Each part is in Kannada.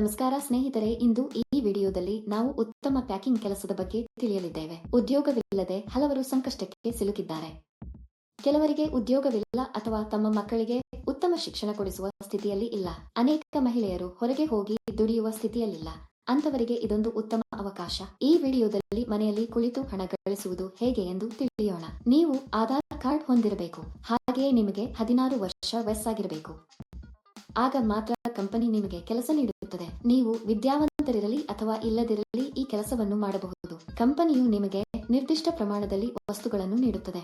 ನಮಸ್ಕಾರ ಸ್ನೇಹಿತರೆ, ಇಂದು ಈ ವಿಡಿಯೋದಲ್ಲಿ ನಾವು ಉತ್ತಮ ಪ್ಯಾಕಿಂಗ್ ಕೆಲಸದ ಬಗ್ಗೆ ತಿಳಿಯಲಿದ್ದೇವೆ. ಉದ್ಯೋಗವಿಲ್ಲದೆ ಹಲವರು ಸಂಕಷ್ಟಕ್ಕೆ ಸಿಲುಕಿದ್ದಾರೆ. ಕೆಲವರಿಗೆ ಉದ್ಯೋಗವಿಲ್ಲ ಅಥವಾ ತಮ್ಮ ಮಕ್ಕಳಿಗೆ ಉತ್ತಮ ಶಿಕ್ಷಣ ಕೊಡಿಸುವ ಸ್ಥಿತಿಯಲ್ಲಿ ಇಲ್ಲ. ಅನೇಕ ಮಹಿಳೆಯರು ಹೊರಗೆ ಹೋಗಿ ದುಡಿಯುವ ಸ್ಥಿತಿಯಲ್ಲಿಲ್ಲ. ಅಂತವರಿಗೆ ಇದೊಂದು ಉತ್ತಮ ಅವಕಾಶ. ಈ ವಿಡಿಯೋದಲ್ಲಿ ಮನೆಯಲ್ಲಿ ಕುಳಿತು ಹಣ ಗಳಿಸುವುದು ಹೇಗೆ ಎಂದು ತಿಳಿಯೋಣ. ನೀವು ಆಧಾರ್ ಕಾರ್ಡ್ ಹೊಂದಿರಬೇಕು. ಹಾಗೆಯೇ ನಿಮಗೆ ಹದಿನಾರು ವರ್ಷ ವಯಸ್ಸಾಗಿರಬೇಕು. ಆಗ ಮಾತ್ರ ಕಂಪನಿ ನಿಮಗೆ ಕೆಲಸ ನೀಡುತ್ತದೆ. ನೀವು ವಿದ್ಯಾವಂತರಿರಲಿ ಅಥವಾ ಇಲ್ಲದಿರಲಿ ಈ ಕೆಲಸವನ್ನು ಮಾಡಬಹುದು. ಕಂಪನಿಯು ನಿಮಗೆ ನಿರ್ದಿಷ್ಟ ಪ್ರಮಾಣದಲ್ಲಿ ವಸ್ತುಗಳನ್ನು ನೀಡುತ್ತದೆ.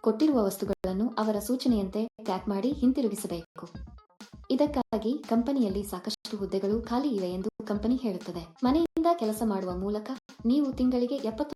ಕೊಟ್ಟಿರುವ ವಸ್ತುಗಳನ್ನು ಅವರ ಸೂಚನೆಯಂತೆ ಪ್ಯಾಕ್ ಮಾಡಿ ಹಿಂತಿರುಗಿಸಬೇಕು. ಇದಕ್ಕಾಗಿ ಕಂಪನಿಯಲ್ಲಿ ಸಾಕಷ್ಟು ಹುದ್ದೆಗಳು ಖಾಲಿ ಇವೆ ಎಂದು ಕಂಪನಿ ಹೇಳುತ್ತದೆ. ಮನೆಯಿಂದ ಕೆಲಸ ಮಾಡುವ ಮೂಲಕ ನೀವು ತಿಂಗಳಿಗೆ ಎಪ್ಪತ್ತು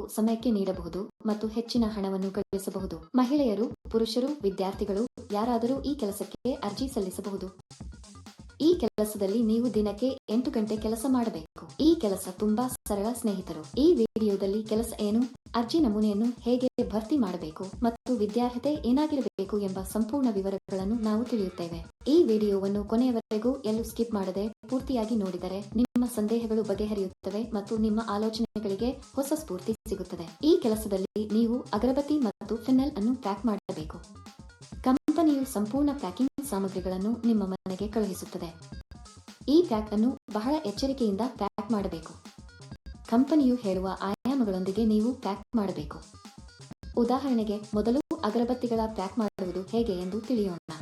ಸಮಯಕ್ಕೆ ನೀಡಬಹುದು ಮತ್ತು ಹೆಚ್ಚಿನ ಹಣವನ್ನು ಗಳಿಸಬಹುದು ಮಹಿಳೆಯರು ಪುರುಷರು ವಿದ್ಯಾರ್ಥಿಗಳು ಯಾರಾದರೂ ಈ ಕೆಲಸಕ್ಕೆ ಅರ್ಜಿ ಸಲ್ಲಿಸಬಹುದು. ಈ ಕೆಲಸದಲ್ಲಿ ನೀವು ದಿನಕ್ಕೆ ಎಂಟು ಗಂಟೆ ಕೆಲಸ ಮಾಡಬೇಕು. ಈ ಕೆಲಸ ತುಂಬಾ ಸರಳ ಸ್ನೇಹಿತರು. ಈ ವಿಡಿಯೋದಲ್ಲಿ ಕೆಲಸ ಏನು, ಅರ್ಜಿ ನಮೂನೆಯನ್ನು ಹೇಗೆ ಭರ್ತಿ ಮಾಡಬೇಕು ಮತ್ತು ವಿದ್ಯಾರ್ಹತೆ ಏನಾಗಿರಬೇಕು ಎಂಬ ಸಂಪೂರ್ಣ ವಿವರಗಳನ್ನು ನಾವು ತಿಳಿಯುತ್ತೇವೆ. ಈ ವಿಡಿಯೋವನ್ನು ಕೊನೆಯವರೆಗೂ ಎಲ್ಲೂ ಸ್ಕಿಪ್ ಮಾಡದೆ ಪೂರ್ತಿಯಾಗಿ ನೋಡಿದರೆ ನಿಮ್ಮ ಸಂದೇಹಗಳು ಬಗೆಹರಿಯುತ್ತವೆ ಮತ್ತು ನಿಮ್ಮ ಆಲೋಚನೆಗಳಿಗೆ ಹೊಸ ಸ್ಫೂರ್ತಿ ಸಿಗುತ್ತದೆ. ಈ ಕೆಲಸದಲ್ಲಿ ನೀವು ಅಗರಬತ್ತಿ ಮತ್ತು ಫಿನಲ್ ಅನ್ನು ಪ್ಯಾಕ್ ಮಾಡಬೇಕು. ಕಂಪನಿಯು ಸಂಪೂರ್ಣ ಪ್ಯಾಕಿಂಗ್ ಸಾಮಗ್ರಿಗಳನ್ನು ನಿಮ್ಮ ಮನೆಗೆ ಕಳುಹಿಸುತ್ತದೆ. ಈ ಪ್ಯಾಕ್ ಅನ್ನು ಬಹಳ ಎಚ್ಚರಿಕೆಯಿಂದ ಪ್ಯಾಕ್ ಮಾಡಬೇಕು. ಕಂಪನಿಯು ಹೇಳುವ ಆಯಾಮಗಳೊಂದಿಗೆ ನೀವು ಪ್ಯಾಕ್ ಮಾಡಬೇಕು. ಉದಾಹರಣೆಗೆ, ಮೊದಲು ಅಗರಬತ್ತಿಗಳ ಪ್ಯಾಕ್ ಮಾಡುವುದು ಹೇಗೆ ಎಂದು ತಿಳಿಯೋಣ.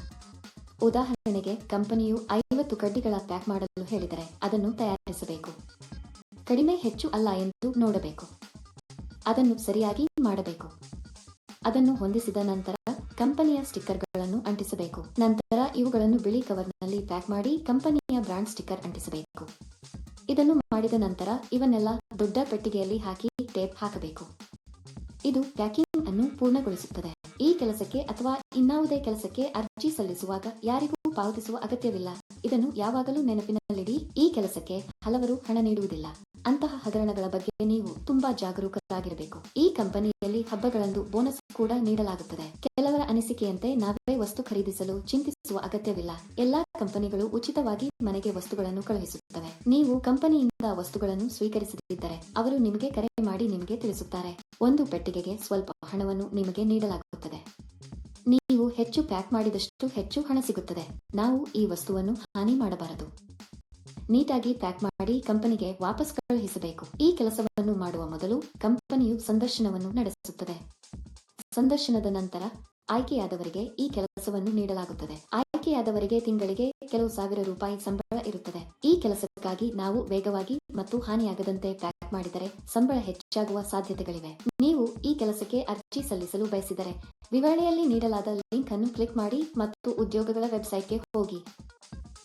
ಉದಾಹರಣೆಗೆ, ಕಂಪನಿಯು ಐವತ್ತು ಕಡ್ಡಿಗಳ ಪ್ಯಾಕ್ ಮಾಡಲು ಹೇಳಿದರೆ ಅದನ್ನು ತಯಾರಿಸಬೇಕು. ಕಡಿಮೆ ಹೆಚ್ಚು ಅಲ್ಲ ಎಂದು ನೋಡಬೇಕು. ಅದನ್ನು ಸರಿಯಾಗಿ ಮಾಡಬೇಕು. ಅದನ್ನು ಹೊಂದಿಸಿದ ನಂತರ ಕಂಪನಿಯ ಸ್ಟಿಕ್ಕರ್ಗಳನ್ನು ಅಂಟಿಸಬೇಕು. ನಂತರ ಇವುಗಳನ್ನು ಬಿಳಿ ಕವರ್ನಲ್ಲಿ ಪ್ಯಾಕ್ ಮಾಡಿ ಕಂಪನಿಯ ಬ್ರಾಂಡ್ ಸ್ಟಿಕ್ಕರ್ ಅಂಟಿಸಬೇಕು. ಇದನ್ನು ಮಾಡಿದ ನಂತರ ಇವನ್ನೆಲ್ಲ ದೊಡ್ಡ ಪೆಟ್ಟಿಗೆಯಲ್ಲಿ ಹಾಕಿ ಟೇಪ್ ಹಾಕಬೇಕು. ಇದು ಪ್ಯಾಕಿಂಗ್ ಅನ್ನು ಪೂರ್ಣಗೊಳಿಸುತ್ತದೆ. ಈ ಕೆಲಸಕ್ಕೆ ಅಥವಾ ಇನ್ನಾವುದೇ ಕೆಲಸಕ್ಕೆ ಅರ್ಜಿ ಸಲ್ಲಿಸುವಾಗ ಯಾರಿಗೂ ಪಾವತಿಸುವ ಅಗತ್ಯವಿಲ್ಲ. ಇದನ್ನು ಯಾವಾಗಲೂ ನೆನಪಿನಲ್ಲಿಡಿ, ಈ ಕೆಲಸಕ್ಕೆ ಹಲವರು ಹಣ ನೀಡುವುದಿಲ್ಲ. ಅಂತಹ ಹಗರಣಗಳ ಬಗ್ಗೆ ನೀವು ತುಂಬಾ ಜಾಗರೂಕರಾಗಿರಬೇಕು. ಈ ಕಂಪನಿಯಲ್ಲಿ ಹಬ್ಬಗಳಂದು ಬೋನಸ್ ಕೂಡ ನೀಡಲಾಗುತ್ತದೆ. ಕೆಲವರ ಅನಿಸಿಕೆಯಂತೆ ನಾವೇ ವಸ್ತು ಖರೀದಿಸಲು ಚಿಂತಿಸುವ ಅಗತ್ಯವಿಲ್ಲ. ಎಲ್ಲಾ ಕಂಪನಿಗಳು ಉಚಿತವಾಗಿ ಮನೆಗೆ ವಸ್ತುಗಳನ್ನು ಕಳುಹಿಸುತ್ತವೆ. ನೀವು ಕಂಪನಿಯಿಂದ ವಸ್ತುಗಳನ್ನು ಸ್ವೀಕರಿಸದಿದ್ದರೆ ಅವರು ನಿಮಗೆ ಕರೆ ಮಾಡಿ ನಿಮಗೆ ತಿಳಿಸುತ್ತಾರೆ. ಒಂದು ಪೆಟ್ಟಿಗೆಗೆ ಸ್ವಲ್ಪ ಹಣವನ್ನು ನಿಮಗೆ ನೀಡಲಾಗುತ್ತದೆ. ನೀವು ಹೆಚ್ಚು ಪ್ಯಾಕ್ ಮಾಡಿದಷ್ಟು ಹೆಚ್ಚು ಹಣ ಸಿಗುತ್ತದೆ. ನಾವು ಈ ವಸ್ತುವನ್ನು ಹಾನಿ ಮಾಡಬಾರದು. ನೀಟಾಗಿ ಪ್ಯಾಕ್ ಮಾಡಿ ಕಂಪನಿಗೆ ವಾಪಸ್ ಕಳುಹಿಸಬೇಕು. ಈ ಕೆಲಸವನ್ನು ಮಾಡುವ ಮೊದಲು ಕಂಪನಿಯು ಸಂದರ್ಶನವನ್ನು ನಡೆಸುತ್ತದೆ. ಸಂದರ್ಶನದ ನಂತರ ಆಯ್ಕೆಯಾದವರಿಗೆ ಈ ಕೆಲಸವನ್ನು ನೀಡಲಾಗುತ್ತದೆ. ಆಯ್ಕೆಯಾದವರಿಗೆ ತಿಂಗಳಿಗೆ ಕೆಲವು ಸಾವಿರ ರೂಪಾಯಿ ಸಂಬಳ ಇರುತ್ತದೆ. ಈ ಕೆಲಸಕ್ಕಾಗಿ ನಾವು ವೇಗವಾಗಿ ಮತ್ತು ಹಾನಿಯಾಗದಂತೆ ಪ್ಯಾಕ್ ಮಾಡಿದರೆ ಸಂಬಳ ಹೆಚ್ಚಾಗುವ ಸಾಧ್ಯತೆಗಳಿವೆ. ನೀವು ಈ ಕೆಲಸಕ್ಕೆ ಅರ್ಜಿ ಸಲ್ಲಿಸಲು ಬಯಸಿದರೆ ವಿವರಣೆಯಲ್ಲಿ ನೀಡಲಾದ ಲಿಂಕ್ ಅನ್ನು ಕ್ಲಿಕ್ ಮಾಡಿ ಮತ್ತು ಉದ್ಯೋಗಗಳ ವೆಬ್ಸೈಟ್ಗೆ ಹೋಗಿ.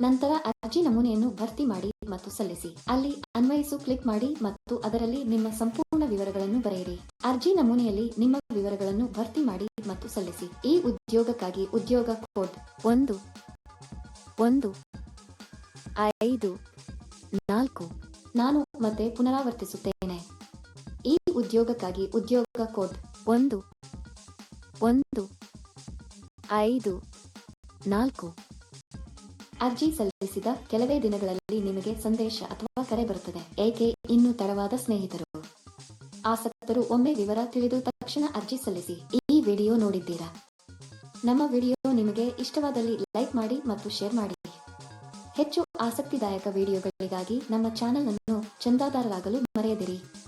ನಂತರ ಅರ್ಜಿ ನಮೂನೆಯನ್ನು ಭರ್ತಿ ಮಾಡಿ ಮತ್ತು ಸಲ್ಲಿಸಿ. ಅಲ್ಲಿ ಅನ್ವಯಿಸು ಕ್ಲಿಕ್ ಮಾಡಿ ಮತ್ತು ಅದರಲ್ಲಿ ನಿಮ್ಮ ಸಂಪೂರ್ಣ ವಿವರಗಳನ್ನು ಬರೆಯಿರಿ. ಅರ್ಜಿ ನಮೂನೆಯಲ್ಲಿ ನಿಮ್ಮ ವಿವರಗಳನ್ನು ಭರ್ತಿ ಮಾಡಿ ಮತ್ತು ಸಲ್ಲಿಸಿ. ಈ ಉದ್ಯೋಗಕ್ಕಾಗಿ ಉದ್ಯೋಗ ಕೋಡ್ ಒಂದು ಒಂದು, ಐದು, ನಾಲ್ಕು. ನಾನು ಮತ್ತೆ ಪುನರಾವರ್ತಿಸುತ್ತೇನೆ. ಈ ಉದ್ಯೋಗಕ್ಕಾಗಿ ಉದ್ಯೋಗ ಕೋಡ್ ಒಂದು ಒಂದು, ಐದು, ನಾಲ್ಕು. ಅರ್ಜಿ ಸಲ್ಲಿಸಿದ ಕೆಲವೇ ದಿನಗಳಲ್ಲಿ ನಿಮಗೆ ಸಂದೇಶ ಅಥವಾ ಕರೆ ಬರುತ್ತದೆ. ಏಕೆ? ಇನ್ನು ತಡವಾದ ಸ್ನೇಹಿತರು. ಆಸಕ್ತರು ಒಮ್ಮೆ ವಿವರ ತಿಳಿದು ತಕ್ಷಣ ಅರ್ಜಿ ಸಲ್ಲಿಸಿ. ಈ ವಿಡಿಯೋ ನೋಡಿದ್ದೀರಾ? ನಮ್ಮ ವಿಡಿಯೋ ನಿಮಗೆ ಇಷ್ಟವಾದಲ್ಲಿ ಲೈಕ್ ಮಾಡಿ ಮತ್ತು ಶೇರ್ ಮಾಡಿ. ಹೆಚ್ಚು ಆಸಕ್ತಿದಾಯಕ ವಿಡಿಯೋಗಳಿಗಾಗಿ ನಮ್ಮ ಚಾನೆಲ್ ಅನ್ನು ಚಂದಾದಾರರಾಗಲು ಮರೆಯದಿರಿ.